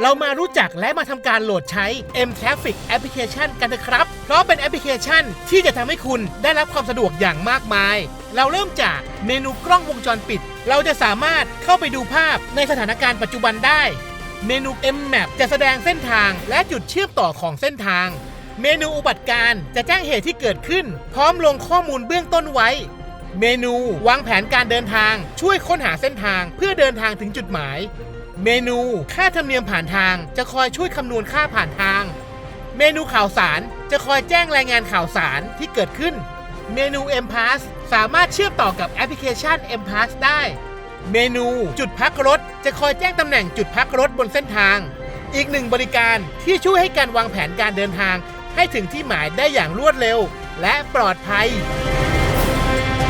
เรามารู้จักและมาทำการโหลดใช้ M Traffic Application กันเถอะครับ เพราะเป็นแอปพลิเคชันที่จะทำให้คุณได้รับความสะดวกอย่างมากมาย เราเริ่มจากเมนูกล้องวงจรปิด เราจะสามารถเข้าไปดูภาพในสถานการณ์ปัจจุบันได้ เมนู M Map จะแสดงเส้นทางและจุดเชื่อมต่อของเส้นทาง เมนูอุบัติการจะแจ้งเหตุที่เกิดขึ้น พร้อมลงข้อมูลเบื้องต้นไว้เมนูวางแผนการเดินทางช่วยค้นหาเส้นทางเพื่อเดินทางถึงจุดหมาย เมนูค่าธรรมเนียมผ่านทางจะคอยช่วยคำนวณค่าผ่านทาง เมนูข่าวสารจะคอยแจ้งรายงานข่าวสารที่เกิดขึ้น เมนู M Pass สามารถเชื่อมต่อกับแอปพลิเคชัน M Pass ได้ เมนูจุดพักรถ จะคอยแจ้งตำแหน่งจุดพักรถบนเส้นทาง อีกหนึ่งบริการที่ช่วยให้การวางแผนการเดินทาง ให้ถึงที่หมายได้อย่างรวดเร็ว และปลอดภัย